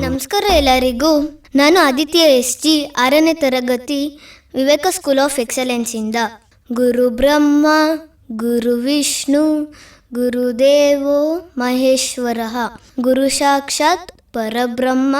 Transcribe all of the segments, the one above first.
ನಮಸ್ಕಾರ ಎಲ್ಲರಿಗೂ. ನಾನು ಆದಿತ್ಯ ಎಸ್ ಜಿ, ಆರನೇ ತರಗತಿ, ವಿವೇಕ ಸ್ಕೂಲ್ ಆಫ್ ಎಕ್ಸಲೆನ್ಸಿಂದ ಗುರು ಬ್ರಹ್ಮ, ಗುರು ವಿಷ್ಣು ಗುರುದೇವೋ ಮಹೇಶ್ವರ. ಗುರು ಸಾಕ್ಷಾತ್ ಪರಬ್ರಹ್ಮ,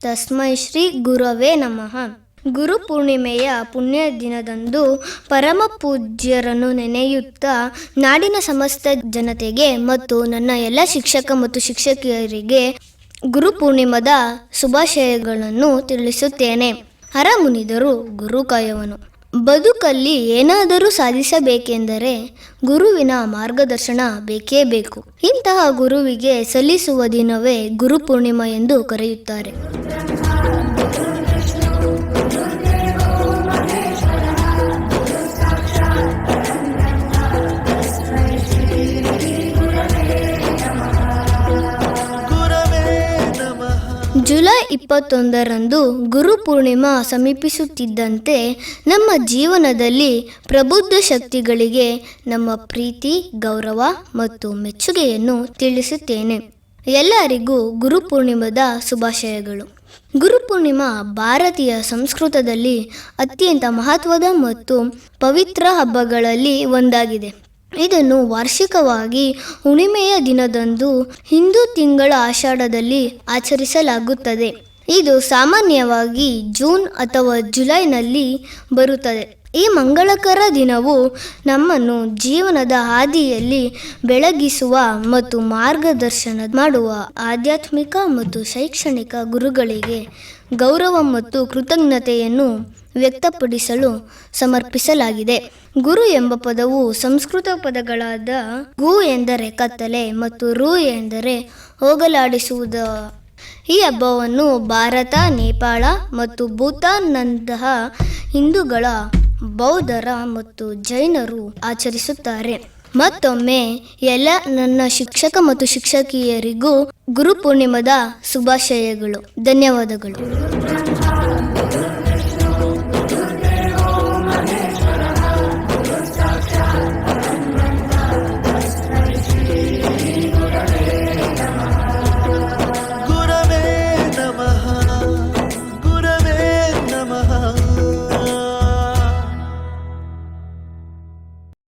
ತಸ್ಮೈ ಶ್ರೀ ಗುರವೇ ನಮಃ. ಗುರು ಪೂರ್ಣಿಮೆಯ ಪುಣ್ಯ ದಿನದಂದು ಪರಮ ಪೂಜ್ಯರನ್ನು ನೆನೆಯುತ್ತಾ ನಾಡಿನ ಸಮಸ್ತ ಜನತೆಗೆ ಮತ್ತು ನನ್ನ ಎಲ್ಲ ಶಿಕ್ಷಕ ಮತ್ತು ಶಿಕ್ಷಕಿಯರಿಗೆ ಗುರು ಪೂರ್ಣಿಮದ ಶುಭಾಶಯಗಳನ್ನು ತಿಳಿಸುತ್ತೇನೆ. ಹರಮುನಿದರು ಗುರು ಕಾಯುವನು. ಬದುಕಲ್ಲಿ ಏನಾದರೂ ಸಾಧಿಸಬೇಕೆಂದರೆ ಗುರುವಿನ ಮಾರ್ಗದರ್ಶನ ಬೇಕೇ ಬೇಕು. ಇಂತಹ ಗುರುವಿಗೆ ಸಲ್ಲಿಸುವ ದಿನವೇ ಗುರು ಪೂರ್ಣಿಮಾ ಎಂದು ಕರೆಯುತ್ತಾರೆ. ಜುಲೈ ಇಪ್ಪತ್ತೊಂದರಂದು ಗುರು ಪೂರ್ಣಿಮಾ ಸಮೀಪಿಸುತ್ತಿದ್ದಂತೆ ನಮ್ಮ ಜೀವನದಲ್ಲಿ ಪ್ರಬುದ್ಧ ಶಕ್ತಿಗಳಿಗೆ ನಮ್ಮ ಪ್ರೀತಿ, ಗೌರವ ಮತ್ತು ಮೆಚ್ಚುಗೆಯನ್ನು ತಿಳಿಸುತ್ತೇನೆ. ಎಲ್ಲರಿಗೂ ಗುರುಪೂರ್ಣಿಮದ ಶುಭಾಶಯಗಳು. ಗುರುಪೂರ್ಣಿಮಾ ಭಾರತೀಯ ಸಂಸ್ಕೃತದಲ್ಲಿ ಅತ್ಯಂತ ಮಹತ್ವದ ಮತ್ತು ಪವಿತ್ರ ಹಬ್ಬಗಳಲ್ಲಿ ಒಂದಾಗಿದೆ. ಇದನ್ನು ವಾರ್ಷಿಕವಾಗಿ ಹುಣಿಮೆಯ ದಿನದಂದು ಹಿಂದೂ ತಿಂಗಳ ಆಷಾಢದಲ್ಲಿ ಆಚರಿಸಲಾಗುತ್ತದೆ. ಇದು ಸಾಮಾನ್ಯವಾಗಿ ಜೂನ್ ಅಥವಾ ಜುಲೈನಲ್ಲಿ ಬರುತ್ತದೆ. ಈ ಮಂಗಳಕರ ದಿನವು ನಮ್ಮನ್ನು ಜೀವನದ ಹಾದಿಯಲ್ಲಿ ಬೆಳಗಿಸುವ ಮತ್ತು ಮಾರ್ಗದರ್ಶನ ಮಾಡುವ ಆಧ್ಯಾತ್ಮಿಕ ಮತ್ತು ಶೈಕ್ಷಣಿಕ ಗುರುಗಳಿಗೆ ಗೌರವ ಮತ್ತು ಕೃತಜ್ಞತೆಯನ್ನು ವ್ಯಕ್ತಪಡಿಸಲು ಸಮರ್ಪಿಸಲಾಗಿದೆ. ಗುರು ಎಂಬ ಪದವು ಸಂಸ್ಕೃತ ಪದಗಳಾದ ಗು ಎಂದರೆ ಕತ್ತಲೆ ಮತ್ತು ರು ಎಂದರೆ ಹೋಗಲಾಡಿಸುವುದು. ಈ ಹಬ್ಬವನ್ನು ಭಾರತ, ನೇಪಾಳ ಮತ್ತು ಭೂತಾನ್ನಂತಹ ಹಿಂದೂಗಳ ಬೌದ್ಧರ ಮತ್ತು ಜೈನರು ಆಚರಿಸುತ್ತಾರೆ. ಮತ್ತೊಮ್ಮೆ ಎಲ್ಲ ನನ್ನ ಶಿಕ್ಷಕ ಮತ್ತು ಶಿಕ್ಷಕಿಯರಿಗೂ ಗುರು ಪೂರ್ಣಿಮದ ಶುಭಾಶಯಗಳು. ಧನ್ಯವಾದಗಳು.